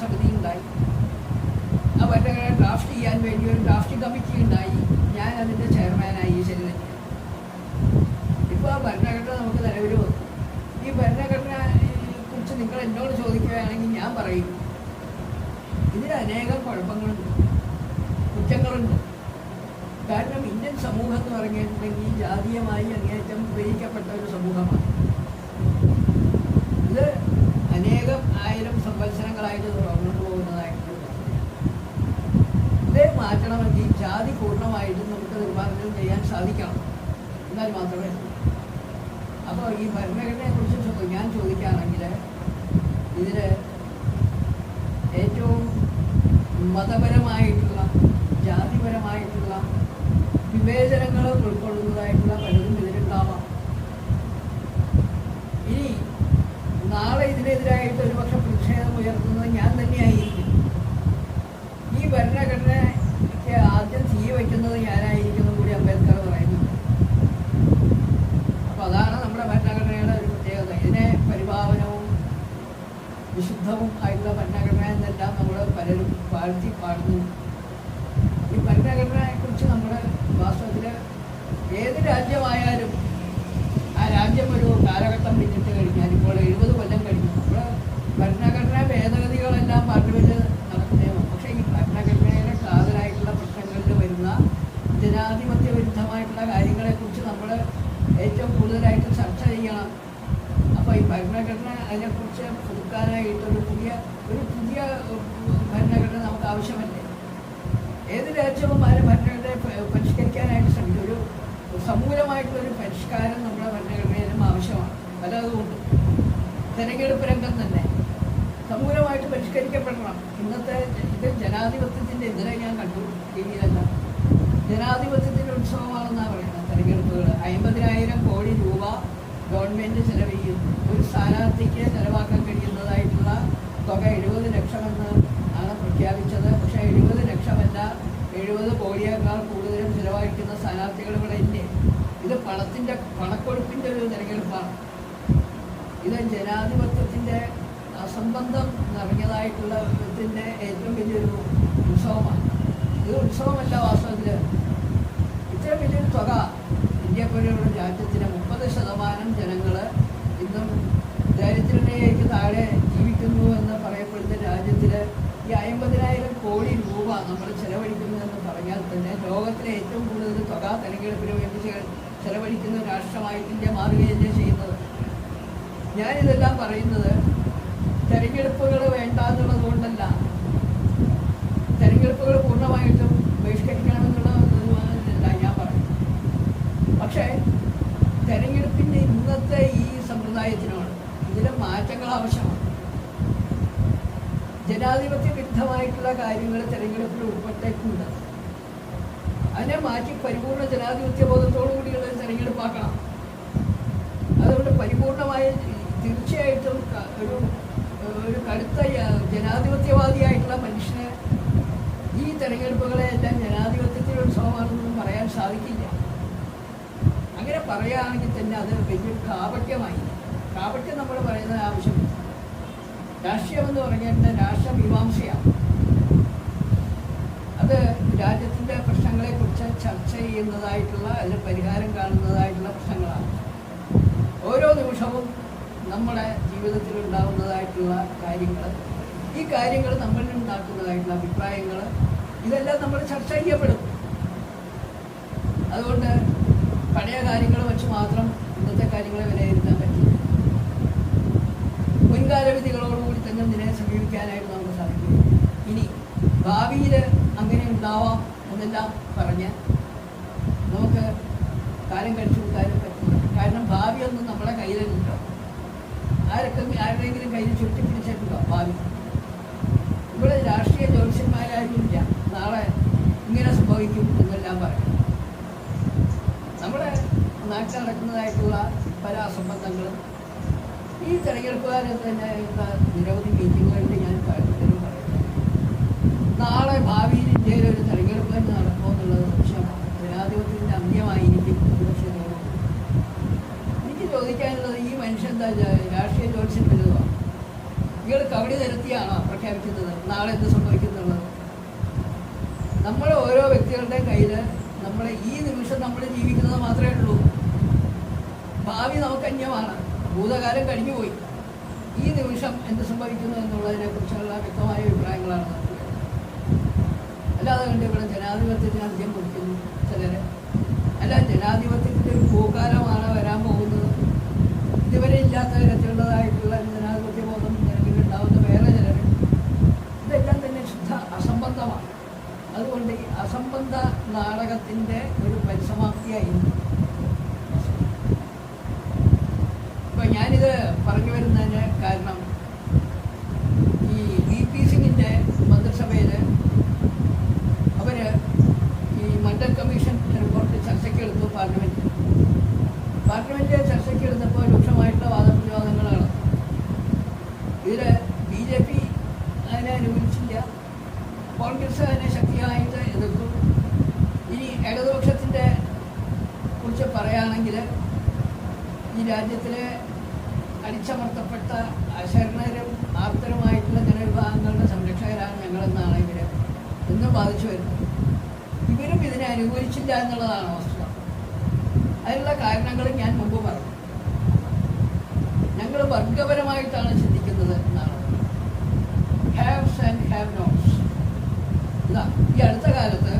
സമിതി ഉണ്ടായി. അവരുടെ ഡ്രാഫ്റ്റ് ചെയ്യാൻ വേണ്ടി ഒരു ഡ്രാഫ്റ്റ് കമ്മിറ്റി ഉണ്ടായി. ഞാൻ അതിന്റെ ചെയർമാനായി തന്നെ. ഇപ്പോൾ ആ ഭരണഘടന നമുക്ക് നിലവിൽ വന്നു. ഈ ഭരണഘടനയെ കുറിച്ച് നിങ്ങൾ എന്നോട് ചോദിക്കുകയാണെങ്കിൽ ഞാൻ പറയും. ഇതിന് അനേകം കുഴപ്പങ്ങളുണ്ട്. കുറ്റങ്ങളുണ്ട്. കാരണം ഇന്ത്യൻ സമൂഹം എന്ന് പറഞ്ഞിട്ടുണ്ടെങ്കിൽ ജാതീയമായി അങ്ങേറ്റം ഉപയോഗിക്കപ്പെട്ട ഒരു സമൂഹമാണ് ഇത് അനേകം ആയിരം സംവത്സരങ്ങളായിട്ട് തുടർന്നു പോകുന്നതായിട്ടുള്ള ഇത് ജാതി പൂർണമായിട്ടും നമുക്ക് നിർമ്മാർജനം ചെയ്യാൻ സാധിക്കണം. എന്നാൽ മാത്രമേ. അപ്പോൾ ഈ ഭരണഘടനയെ കുറിച്ച് ഞാൻ ചോദിക്കുകയാണെങ്കിൽ ഇതിൽ ഏറ്റവും മതപരമായിട്ടുള്ള ജാതിപരമായിട്ടുള്ള വിവേചനങ്ങൾ ഉൾക്കൊള്ളുന്നതായിട്ടുള്ള പലതും ഇതിലുണ്ടാവാം. ഇനി നാളെ ഇതിനെതിരായിട്ട് ഒരുപക്ഷെ പ്രതിഷേധം ഉയർത്തുന്നത് ഞാൻ തന്നെയായിരിക്കും. ഈ ഭരണഘടനയ്ക്ക് ആദ്യം തീ വയ്ക്കുന്നത് ഞാനായിരിക്കുന്നു കൂടി അംബേദ്കർ പറയുന്നുണ്ട് അപ്പൊ അതാണ് നമ്മുടെ ഭരണഘടനയുടെ ഒരു പ്രത്യേകത ഇതിനെ പരിപാവനവും വിശുദ്ധവും ആയിട്ടുള്ള ഭരണഘടന എന്നെല്ലാം നമ്മൾ പലരും വാഴ്ത്തി പാടുന്നു ഈ ഭരണഘടനയെ കുറിച്ച് നമ്മൾ വാസ്തവത്തിൽ ഏത് രാജ്യമായാലും ആ രാജ്യം ഒരു കാലഘട്ടം പിന്നിട്ട് കഴിഞ്ഞാൽ ഇപ്പോൾ എഴുപത് കൊല്ലം കഴിഞ്ഞു. നമ്മൾ ഭരണഘടനാ ഭേദഗതികളെല്ലാം പാർലമെന്റ് നടക്കുന്നേ പക്ഷേ ഈ ഭരണഘടനയുടെ കാതലായിട്ടുള്ള പ്രശ്നങ്ങളിൽ വരുന്ന ജനാധിപത്യ വിരുദ്ധമായിട്ടുള്ള കാര്യങ്ങളെക്കുറിച്ച് നമ്മൾ ഏറ്റവും കൂടുതലായിട്ട് ചർച്ച ചെയ്യണം. അപ്പോൾ ഈ ഭരണഘടന അതിനെക്കുറിച്ച് പുതുക്കാനായിട്ട് ഒരു പുതിയ ഒരു പുതിയ ഭരണഘടന നമുക്ക് ആവശ്യമല്ലേ? ഏത് രാജ്യവും ആ ഭരണഘടനയെ പരിഷ്കരിക്കാനായിട്ട് ശ്രമിക്കും. ഒരു സമൂലമായിട്ടുള്ള ഒരു പരിഷ്കാരം നമ്മുടെ ഭരണഘടനയിലും ആവശ്യമാണ് പലതുകൊണ്ട് തെരഞ്ഞെടുപ്പ് രംഗം തന്നെ. സമൂലമായിട്ട് പരിഷ്കരിക്കപ്പെടണം. ഇന്നത്തെ ഇത് ജനാധിപത്യത്തിന്റെ എതിരെ ഞാൻ കണ്ടു ടി വിയിലെല്ലാം ജനാധിപത്യത്തിന്റെ ഉത്സവമാണെന്നാണ് പറയുന്നത് തെരഞ്ഞെടുപ്പുകൾ അമ്പതിനായിരം കോടി രൂപ ഗവൺമെന്റ് ചെലവഴിക്കുന്നു ഒരു സ്ഥാനാർത്ഥിക്ക് ചെലവാക്കാൻ കഴിയുന്നതായിട്ടുള്ള തുക എഴുപത് ലക്ഷമെന്ന് ആണ് പ്രഖ്യാപിച്ചത്. പക്ഷേ എഴുപത് ലക്ഷമല്ല എഴുപത് കോടിയേക്കാൾ കൂടുതലും ചിലവഴിക്കുന്ന സ്ഥാനാർത്ഥികൾ ഇവിടെ ഇല്ലേ? ഇത് പണത്തിന്റെ പണക്കൊഴുപ്പിന്റെ ഒരു തെരഞ്ഞെടുപ്പാണ്. ഇത് ജനാധിപത്യത്തിന്റെ അസംബന്ധം നിറഞ്ഞതായിട്ടുള്ള ഇതിന്റെ ഏറ്റവും വലിയൊരു ഉത്സവമാണ്. ഇത് ഉത്സവമല്ല വാസ്തവത്തിൽ ഇത്രയും വലിയൊരു തുക ഇന്ത്യ പോലെയുള്ള രാജ്യത്തിന് മുപ്പത് ശതമാനം ജനങ്ങൾ ഇന്നും ദാരിദ്ര്യരേഖയ്ക്ക് താഴെ ജീവിക്കുന്നു എന്ന് പറയപ്പെടുന്ന രാജ്യത്തിൽ ഈ അമ്പതിനായിരം കോടി രൂപ നമ്മൾ ചെലവഴിക്കുന്നു എന്ന് പറഞ്ഞാൽ തന്നെ ലോകത്തിലെ ഏറ്റവും കൂടുതൽ തുക തെരഞ്ഞെടുപ്പിന് വേണ്ടി ചെലവഴിക്കുന്ന രാഷ്ട്രമായി ഇന്ത്യ മാറുകയല്ലേ ചെയ്യുന്നത്? ഞാനിതെല്ലാം പറയുന്നത് തെരഞ്ഞെടുപ്പുകൾ വേണ്ട എന്നുള്ളത് കൊണ്ടല്ല. തെരഞ്ഞെടുപ്പുകൾ പൂർണമായിട്ടും ബഹിഷ്കരിക്കണമെന്നുള്ള ഞാൻ പറയും പക്ഷേ തെരഞ്ഞെടുപ്പിന്റെ ഇന്നത്തെ ഈ സമ്പ്രദായത്തിനോട് ഇതിലെ മാറ്റങ്ങൾ ആവശ്യമാണ്. ജനാധിപത്യ വിരുദ്ധമായിട്ടുള്ള കാര്യങ്ങൾ തെരഞ്ഞെടുപ്പിൽ ഉൾപ്പെട്ടേക്കുണ്ട്. അതിനെ മാറ്റി പരിപൂർണ ജനാധിപത്യ ബോധത്തോടു കൂടിയുള്ള തെരഞ്ഞെടുപ്പാക്കണം. അതുകൊണ്ട് പരിപൂർണമായ തീർച്ചയായിട്ടും ഒരു ഒരു കടുത്ത ജനാധിപത്യവാദിയായിട്ടുള്ള മനുഷ്യന് ഈ തെരഞ്ഞെടുപ്പുകളെ എല്ലാം ജനാധിപത്യത്തിന്റെ ഉത്സവമാണെന്നൊന്നും പറയാൻ സാധിക്കില്ല. അങ്ങനെ പറയുകയാണെങ്കിൽ തന്നെ അത് വലിയൊരു കാപട്യമായി. കാപട്യം നമ്മൾ പറയുന്നത് ആവശ്യമില്ല രാഷ്ട്രീയമെന്ന് പറഞ്ഞിട്ട് രാഷ്ട്രമീമാംസയാണ്. അത് രാജ്യത്തിന്റെ പ്രശ്നങ്ങളെക്കുറിച്ച് ചർച്ച ചെയ്യുന്നതായിട്ടുള്ള അല്ലെങ്കിൽ പരിഹാരം കാണുന്നതായിട്ടുള്ള പ്രശ്നങ്ങളാണ്. ഓരോ നിമിഷവും നമ്മുടെ ജീവിതത്തിൽ ഉണ്ടാകുന്നതായിട്ടുള്ള കാര്യങ്ങൾ ഈ കാര്യങ്ങൾ നമ്മളിൽ ഉണ്ടാക്കുന്നതായിട്ടുള്ള അഭിപ്രായങ്ങൾ ഇതെല്ലാം നമ്മൾ ചർച്ച ചെയ്യപ്പെടും. അതുകൊണ്ട് പഴയ കാര്യങ്ങൾ വെച്ച് മാത്രം ഇന്നത്തെ കാര്യങ്ങളെ വിലയിരുത്താൻ പറ്റില്ല. മുൻകാല വിധികളോടുകൂടി തന്നെ ഇതിനെ സമീപിക്കാനായിട്ട് നമുക്ക് സാധിക്കും ഇനി ഭാവിയിൽ അങ്ങനെ ഉണ്ടാവാം എന്നെല്ലാം പറഞ്ഞ് നമുക്ക് കാലം കഴിച്ചു കൂട്ടാനും പറ്റില്ല. കാരണം ഭാവിയൊന്നും നമ്മുടെ കയ്യിലുണ്ടോ ആരൊക്കെ ആരുടെയെങ്കിലും കയ്യിൽ പിടിച്ചേക്കുക ഭാവി. ഇവിടെ രാഷ്ട്രീയ ജ്യോതിഷന്മാരായിരുന്നില്ല നാളെ ഇങ്ങനെ സംഭവിക്കും എന്നെല്ലാം പറയും. നമ്മുടെ നാട്ടിൽ നടക്കുന്നതായിട്ടുള്ള പല അസംബന്ധങ്ങളും ഈ തെരഞ്ഞെടുപ്പുകാരെ തന്നെ നിരവധി മീറ്റിങ്ങുകളിൽ ഞാൻ പലപ്പോഴും പറയുന്നത്. നാളെ ഭാവിയിൽ ഇന്ത്യയിൽ ഒരു തെരഞ്ഞെടുപ്പ് തന്നെ നടക്കുമോ എന്നുള്ളത് സംശയമാണ് ജനാധിപത്യത്തിന്റെ അന്ത്യമായിരിക്കും. എനിക്ക് ചോദിക്കാനുള്ളത് ഈ മനുഷ്യൻ എന്താ രാഷ്ട്രീയ ജ്യോത്സ്യം നിങ്ങൾ ഇയാൾ കബഡി നിരത്തിയാണോ പ്രഖ്യാപിക്കുന്നത്? നാളെ എന്ത് സംഭവിക്കുന്നുള്ളത്? നമ്മൾ ഓരോ വ്യക്തികളുടെയും കയ്യിൽ നമ്മൾ ഈ നിമിഷം നമ്മൾ ജീവിക്കുന്നത് മാത്രമേ ഉള്ളൂ. ഭാവി നമുക്ക് അന്യമാണ്. ഭൂതകാലം കഴിഞ്ഞുപോയി ഈ നിമിഷം എന്ത് സംഭവിക്കുന്നു എന്നുള്ളതിനെ കുറിച്ചുള്ള വ്യക്തമായ അഭിപ്രായങ്ങളാണ്. അല്ലാതെ കണ്ട് ഇവിടെ ജനാധിപത്യത്തിന് അധികം കൊടുക്കുന്നു ചിലരെ. അല്ല ജനാധിപത്യത്തിന്റെ ഒരു ഭൂകാലമാണ് വരാൻ തരത്തിലുള്ളതായിട്ടുള്ള ജനാധിപത്യ ബോധം ജനങ്ങളിൽ ഉണ്ടാവുന്ന വേറെ ചിലരുണ്ട് ഇതെല്ലാം തന്നെ ശുദ്ധ അസംബന്ധമാണ്. അതുകൊണ്ട് ഈ അസംബന്ധ നാടകത്തിന്റെ ഒരു പരിസമാപ്തിയായിരുന്നു. ഇപ്പം ഞാനിത് പറഞ്ഞു വരുന്നതിന് കാരണം ഈ വി പി സിംഗിന്റെ മന്ത്രിസഭയിൽ അവർ ഈ മണ്ഡൽ കമ്മീഷൻ റിപ്പോർട്ട് ചർച്ചയ്ക്ക് എടുത്തു പാർലമെന്റ് പാർലമെന്റ് ചർച്ചയ്ക്ക് എടുത്തപ്പോൾ രൂക്ഷമായിട്ടുള്ള വാദപ്രതിവാദങ്ങളാണ് ഇതിൽ ബി ജെ പി അതിനെ അനുകൂലിച്ചില്ല. കോൺഗ്രസ് അതിനെ ശക്തിയായിട്ട് എതിർത്തു. ഇനി ഇടതുപക്ഷത്തിന്റെ കുറിച്ച് പറയുകയാണെങ്കിൽ ഈ രാജ്യത്തിലെ അടിച്ചമർത്തപ്പെട്ട അശരണരും ആർത്തരുമായിട്ടുള്ള ജനവിഭാഗങ്ങളുടെ സംരക്ഷകരാണ് ഞങ്ങളെന്നാണ് ഇവർ എന്നും ബാധിച്ചു വരുന്നത്. ഇവരും ഇതിനെ അനുകൂലിച്ചില്ല എന്നുള്ളതാണ് വസ്തുത അതിനുള്ള കാരണങ്ങൾ ഞാൻ മുമ്പ് പറഞ്ഞു. ഞങ്ങൾ വർഗപരമായിട്ടാണ് ചിന്തിക്കുന്നത് എന്നാണ്. ഹാവ് നോട്ട്സ് ഈ അടുത്ത കാലത്ത്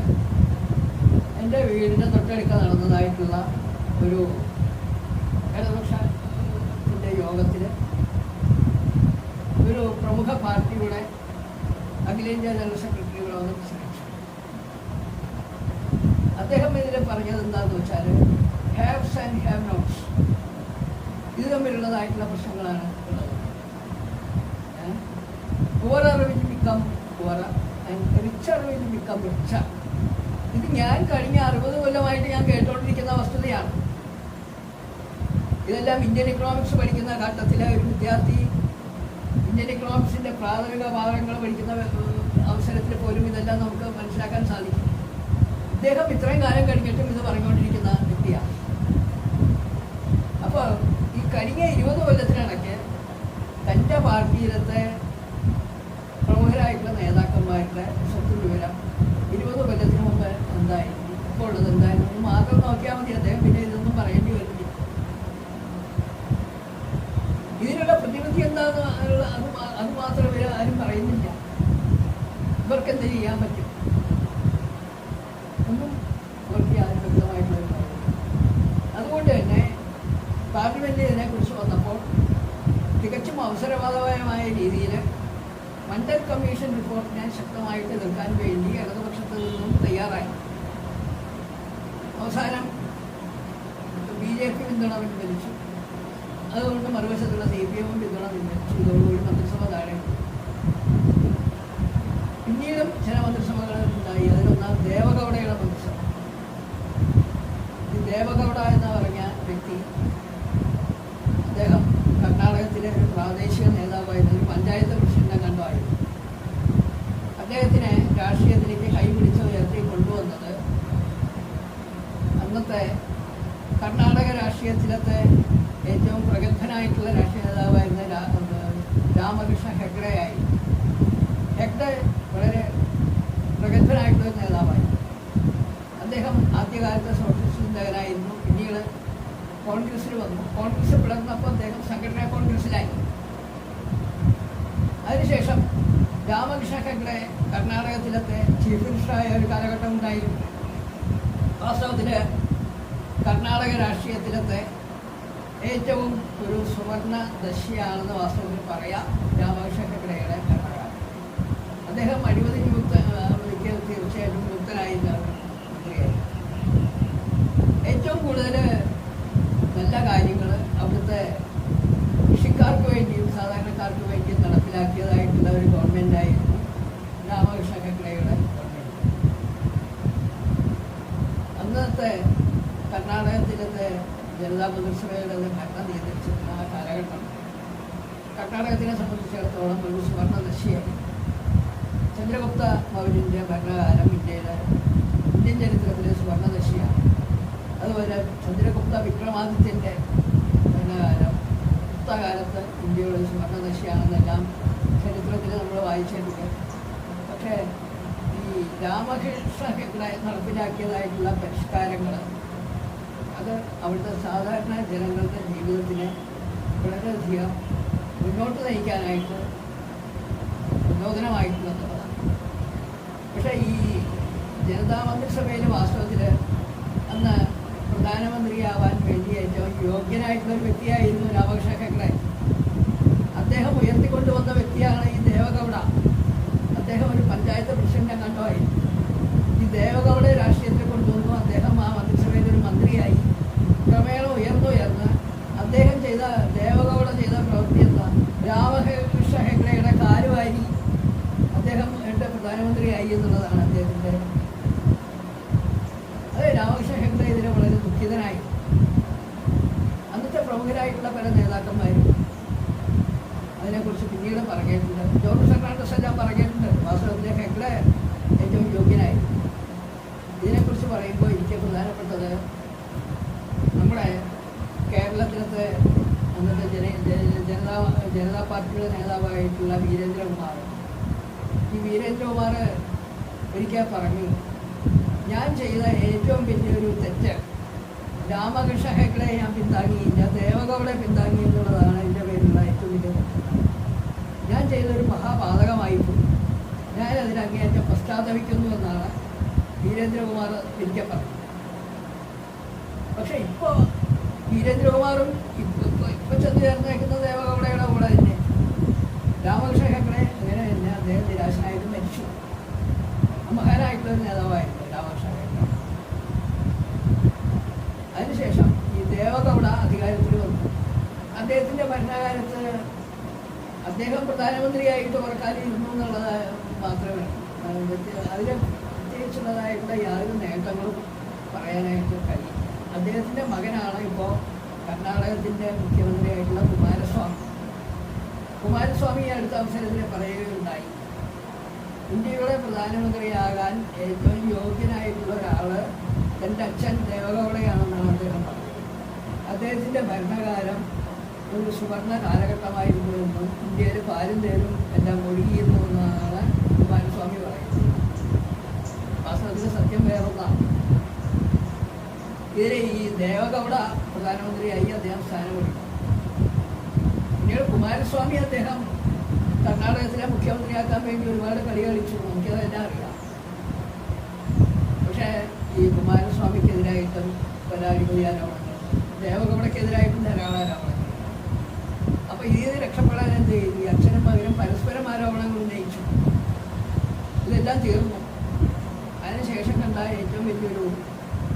എന്റെ വീടിന്റെ തൊട്ടടുക്ക നടന്നതായിട്ടുള്ള ഒരു ഇടതുപക്ഷത്തിന്റെ യോഗത്തിൽ ഒരു പ്രമുഖ പാർട്ടിയുടെ അഖിലേന്ത്യാ ജനറൽ സെക്രട്ടറിയുടെ വന്ന് പ്രസംഗിച്ചു. അദ്ദേഹം ഇതിൽ പറഞ്ഞത് എന്താണെന്ന് വെച്ചാൽ ഹാവ്സ് ആൻഡ് ഹാവ് നോട്ട്സ്. ഇത് തമ്മിലുള്ളതായിട്ടുള്ള പ്രശ്നങ്ങളാണ് ഉള്ളത്. Poor will will become richer ഇത് ഞാൻ കഴിഞ്ഞ അറുപത് കൊല്ലമായിട്ട് ഞാൻ കേട്ടോണ്ടിരിക്കുന്ന വസ്തുതയാണ് ഇതെല്ലാം ഇന്ത്യൻ ഇക്കണോമിക്സ് പഠിക്കുന്ന ഘട്ടത്തിലെ ഒരു വിദ്യാർത്ഥി ഇന്ത്യൻ ഇക്കണോമിക്സിന്റെ പ്രാഥമിക ഭാഗങ്ങൾ പഠിക്കുന്ന അവസരത്തിൽ പോലും ഇതെല്ലാം നമുക്ക് മനസ്സിലാക്കാൻ സാധിക്കും. ഇദ്ദേഹം ഇത്രയും കാലം കഴിഞ്ഞിട്ടും ഇത് പറഞ്ഞുകൊണ്ടിരിക്കുന്ന വ്യക്തിയാണ്. അവസരവാദപരമായ രീതിയിൽ മണ്ഡൽ കമ്മീഷൻ റിപ്പോർട്ടിനെ ശക്തമായിട്ട് എതിർക്കാൻ വേണ്ടി ഇടതുപക്ഷത്ത് നിന്നും തയ്യാറായി. അവസാനം ബി ജെ പി പിന്തുണ പിൻവലിച്ചു. അതുകൊണ്ട് മറുവശത്തുള്ള സി പി എമ്മും പിന്തുണ പിൻവലിച്ചു. ഇതോടുകൂടി മന്ത്രിസഭ താഴെ പിന്നീടും ചില മന്ത്രിസഭകൾ ഉണ്ടായി. അതിലൊന്നാം ദേവഗൗഡയുടെ മന്ത്രിസഭ. ദേവഗൗഡ എന്ന് പറഞ്ഞ വ്യക്തി അദ്ദേഹം കർണാടകത്തിലെ ഒരു പ്രാദേശിക നേതാവായിരുന്നു ഒരു പഞ്ചായത്ത് പ്രസിഡന്റ് കണ്ടുമായിരുന്നു അദ്ദേഹത്തിനെ രാഷ്ട്രീയത്തിലേക്ക് കൈപിടിച്ച് ഉയർത്തി കൊണ്ടുവന്നത് അന്നത്തെ കർണാടക രാഷ്ട്രീയത്തിലത്തെ ഏറ്റവും പ്രഗത്ഭനായിട്ടുള്ള രാഷ്ട്രീയ നേതാവായിരുന്ന രാ- ഏഹ് രാമകൃഷ്ണ ഹെഗ്ഡെയായി ഹെഗ്ഡെ വളരെ പ്രഗത്ഭനായിട്ടുള്ള ഒരു നേതാവായി അദ്ദേഹം ആദ്യകാലത്ത് സോഷ്യലിസ്റ്റ് ചിന്തകനായിരുന്നു പിന്നീട് കോൺഗ്രസ്സിൽ വന്നു കോൺഗ്രസ് പിളർന്നപ്പോൾ അദ്ദേഹം സംഘടനാ കോൺഗ്രസ്സിലായി അതിനുശേഷം രാമകൃഷ്ണ ഹെഗ്ഡെ കർണാടകത്തിലത്തെ ചീഫ് മിനിസ്റ്ററായ ഒരു കാലഘട്ടം ഉണ്ടായിരുന്നു വാസ്തവത്തിൽ കർണാടക രാഷ്ട്രീയത്തിലത്തെ ഏറ്റവും ഒരു സുവർണ ദശയാണെന്ന് വാസ്തവത്തിൽ പറയാം രാമകൃഷ്ണ ഹെഗ്ഡെയുടെ കർണാടക അദ്ദേഹം അഴിമതി വിമുക്ത അഴിമതിക്ക് തീർച്ചയായിട്ടും വിമുക്തനായിരുന്ന ഒരു മന്ത്രിയായിരുന്നു ഏറ്റവും കൂടുതൽ നല്ല കാര്യങ്ങൾ അവിടുത്തെ കൃഷിക്കാർക്ക് വേണ്ടിയും സാധാരണക്കാർക്ക് വേണ്ടിയും നടപ്പിലാക്കിയതായിട്ടുള്ള ഒരു ഗവൺമെന്റായിരുന്നു രാമകൃഷ്ണ ഹെഗ്ഡെയുടെ ഗവൺമെന്റ് അന്നത്തെ കർണാടകത്തിലത്തെ ജനതാ മന്ത്രിസഭയുടെ ഭരണം നിയന്ത്രിച്ചിരുന്ന ആ കാലഘട്ടം കർണാടകത്തിനെ സംബന്ധിച്ചിടത്തോളം ഒരു സുവർണ ദശയായി ചന്ദ്രഗുപ്ത മൗര്യന്റെ ഭരണകാലം ഇന്ത്യയിലെ ഇന്ത്യൻ ചരിത്രത്തിലെ സുവർണദശയാണ്. അതുപോലെ ചന്ദ്രഗുപ്ത വിക്രമാദിത്യന്റെ ഭരണകാലം ഗുപ്തകാലത്ത് ഇന്ത്യയുടെ സുവർണദശയാണെന്നെല്ലാം ചരിത്രത്തിൽ നമ്മൾ വായിച്ചിട്ടുണ്ട്. പക്ഷേ ഈ രാമകൃഷ്ണ നടപ്പിലാക്കിയതായിട്ടുള്ള പരിഷ്കാരങ്ങൾ അത് അവിടുത്തെ സാധാരണ ജനങ്ങളുടെ ജീവിതത്തിനെ വളരെയധികം മുന്നോട്ട് നയിക്കാനായിട്ട് പ്രചോദനമായിട്ടുള്ളതാണ് പക്ഷേ ഈ ജനതാ മന്ത്രിസഭയിൽ വാസ്തവത്തിൽ അന്ന് പ്രധാനമന്ത്രിയാവാൻ വേണ്ടി ഏറ്റവും യോഗ്യനായിട്ടുള്ള ഒരു വ്യക്തിയായിരുന്നു രാമകൃഷ്ണ ഹെഗ്ഡെ അദ്ദേഹം ഉയർത്തിക്കൊണ്ടുവന്ന വ്യക്തിയാണ് ഈ ദേവഗൗഡ. അദ്ദേഹം ഒരു പഞ്ചായത്ത് പ്രസിഡന്റ് കണ്ടോ ഈ ദേവഗൗഡ രാഷ്ട്രീയത്തിൽ കൊണ്ടുവന്നു അദ്ദേഹം ആ മന്ത്രിസഭയിൽ ഒരു മന്ത്രിയായി ക്രമേണ ഉയർന്നുയർന്ന് അദ്ദേഹം ചെയ്ത ദേവഗൗഡ ചെയ്ത പ്രവൃത്തി എന്താ രാമകൃഷ്ണ ഹെഗ്ഡെയുടെ കാലുവാരി അദ്ദേഹം എന്റെ പ്രധാനമന്ത്രിയായി എന്നുള്ളതാണ് അദ്ദേഹത്തിന്റെ അത് രാമകൃഷ്ണ ഹെഗ്ഡെ ഇതിനെ വളരെ ദുഃഖിതനായി അന്നത്തെ പ്രമുഖരായിട്ടുള്ള പല നേതാക്കന്മാരും അതിനെക്കുറിച്ച് പിന്നീട് പറഞ്ഞിട്ടുണ്ട് ജോർജ് ഫെർണാണ്ടസ് എല്ലാം പറഞ്ഞിട്ടുണ്ട് വാസ്തവത്തിൽ ഹെഗ്ഡെ ഏറ്റവും യോഗ്യനായി ഇതിനെക്കുറിച്ച് പറയുമ്പോൾ എനിക്ക് പ്രധാനപ്പെട്ടത് നമ്മുടെ കേരളത്തിലത്തെ അന്നത്തെ ജന ജന- ജനതാ ജനതാ പാർട്ടിയുടെ നേതാവായിട്ടുള്ള വീരേന്ദ്രകുമാർ ഈ വീരേന്ദ്രകുമാർ ഒരിക്കൽ പറഞ്ഞു ഞാൻ ചെയ്ത ഏറ്റവും വലിയൊരു തെറ്റ് രാമകൃഷ്ണ ഹെഗ്ഡെ ഞാൻ പിന്താങ്ങിയില്ല ദേവഗൗഡെ പിന്താങ്ങി എന്നുള്ളതാണ് എന്റെ പേരിലുള്ള ഏറ്റവും വലിയ ഞാൻ ചെയ്തൊരു മഹാപാതകമായിപ്പോയി അങ്ങേയറ്റം പശ്ചാത്തപിക്കുന്നു എന്നാണ് വീരേന്ദ്രകുമാർ ഒരിക്കൽ പറഞ്ഞത്. പക്ഷെ ഇപ്പോൾ വീരേന്ദ്രകുമാറും ഇപ്പൊ ഇപ്പൊ- ഇപ്പൊ ചെന്ന് ചേർന്നേക്കുന്ന ദേവഗൗഡയുടെ കൂടെ തന്നെ. രാമകൃഷ്ണ ഹെഗ്ഡെ അങ്ങനെ തന്നെ അദ്ദേഹം നിരാശനായിട്ട് മരിച്ചു. മഹാനായിട്ടുള്ള ഒരു നേതാവായിരുന്നു രാമകൃഷ്ണ ഹെക്കടെ അതിനുശേഷം ഈ ദേവഗൗഡ അധികാരത്തിൽ വന്നു. അദ്ദേഹത്തിന്റെ ഭരണകാലത്ത് അദ്ദേഹം പ്രധാനമന്ത്രിയായിട്ട് കുറക്കാലം ഇരുന്നു എന്നുള്ളത് മാത്രമേ അതിന് പ്രത്യേകിച്ചുള്ളതായിട്ടുള്ള യാതൊരു നേട്ടങ്ങളും പറയാനായിട്ട് കഴിയും അദ്ദേഹത്തിന്റെ മകനാണ് ഇപ്പോ കർണാടകത്തിന്റെ മുഖ്യമന്ത്രിയായിട്ടുള്ള കുമാരസ്വാമി. കുമാരസ്വാമി അടുത്ത അവസരത്തിൽ പറയുകയുണ്ടായി. ഇന്ത്യയുടെ പ്രധാനമന്ത്രിയാകാൻ ഏറ്റവും യോഗ്യനായിട്ടുള്ള ഒരാൾ എന്റെ അച്ഛൻ ദേവഗൗഡയാണെന്നാണ് അദ്ദേഹം പറഞ്ഞത്. അദ്ദേഹത്തിന്റെ ഭരണകാലം ഒരു സുവർണ കാലഘട്ടമായിരുന്നു എന്നും ഇന്ത്യയിൽ പാലും തേനും എല്ലാം ഒഴുകിയിരുന്നു എന്നാണ് കുമാരസ്വാമി പറയുന്നത്. വാസ്തവത്തിൽ സത്യം വേറൊന്നാണ്. ഇതിൽ ഈ ദേവഗൗഡ പ്രധാനമന്ത്രിയായി അദ്ദേഹം സ്ഥാനമൊഴിക്കും പിന്നീട് കുമാരസ്വാമി അദ്ദേഹം കർണാടകത്തിലെ മുഖ്യമന്ത്രിയാക്കാൻ വേണ്ടി ഒരുപാട് കളി കളിച്ചു. നമുക്കതെല്ലാം അറിയാം. പക്ഷേ ഈ കുമാരസ്വാമിക്കെതിരായിട്ടും അഴിമതി ആരോപണങ്ങൾ ദേവഗൗഡക്കെതിരായിട്ടും ധാരാളം ആരോപണങ്ങൾ അപ്പോൾ ഇതിൽ രക്ഷപ്പെടാൻ എന്ത് ഈ അച്ഛനും മകനും പരസ്പരം ആരോപണങ്ങൾ ഉന്നയിച്ചു. ഇതെല്ലാം തീർന്നു. അതിനുശേഷം കണ്ട ഏറ്റവും വലിയൊരു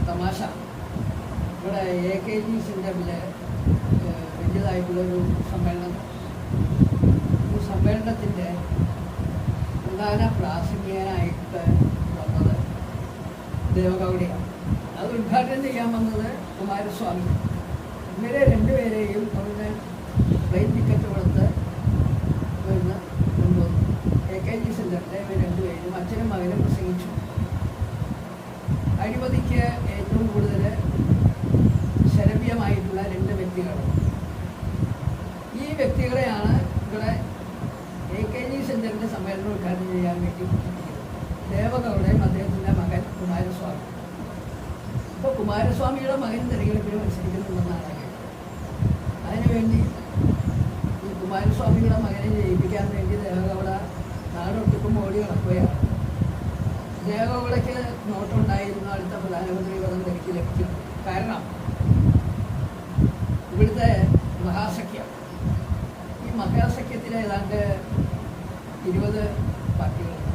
തമാശ ഇവിടെ എ കെ ജി സെന്ററിൽ വലിയതായിട്ടുള്ളൊരു സമ്മേളനം. ഈ സമ്മേളനത്തിന്റെ പ്രധാന പ്രാസംഗികനായിട്ട് വന്നത് ദേവഗൗഡയാണ്. അത് ഉദ്ഘാടനം ചെയ്യാൻ വന്നത് കുമാരസ്വാമി. ഇവരെ രണ്ടുപേരെയും അവിടുന്ന് പ്ലെയിൻ ടിക്കറ്റ് കൊടുത്ത് ഇവിടുന്ന് കൊണ്ടുവന്നു. എ കെ ജി സെന്ററിലെ ഇവർ രണ്ടുപേരും അച്ഛനും മകനും പ്രസംഗിച്ചു. അഴിമതിക്ക് ഏറ്റവും കൂടുതൽ രണ്ട് വ്യക്തികളാണ്. ഈ വ്യക്തികളെയാണ് ഇവിടെ എ കെ ജി സെന്ററിന്റെ സമ്മേളനം ഉദ്ഘാടനം ചെയ്യാൻ വേണ്ടി ദേവഗൗഡയും അദ്ദേഹത്തിന്റെ മകൻ കുമാരസ്വാമി. ഇപ്പോൾ കുമാരസ്വാമിയുടെ മകൻ തെരഞ്ഞെടുപ്പിൽ മത്സരിക്കുന്നുണ്ടെന്നാണ് അതിനുവേണ്ടി ഈ കുമാരസ്വാമിയുടെ മകനെ ജയിപ്പിക്കാൻ വേണ്ടി ദേവഗൗഡ നാടൊട്ടുക്കും ഓടി നടക്കുകയാണ്. ദേവഗൗഡയ്ക്ക് നോട്ടുണ്ടായിരുന്നു അടുത്ത പ്രധാനമന്ത്രി പദം തനിക്ക് ലഭിക്കും. കാരണം ഇവിടുത്തെ മഹാസഖ്യം. ഈ മഹാസഖ്യത്തിൽ ഏതാണ്ട് ഇരുപത് പാർട്ടികളുണ്ട്.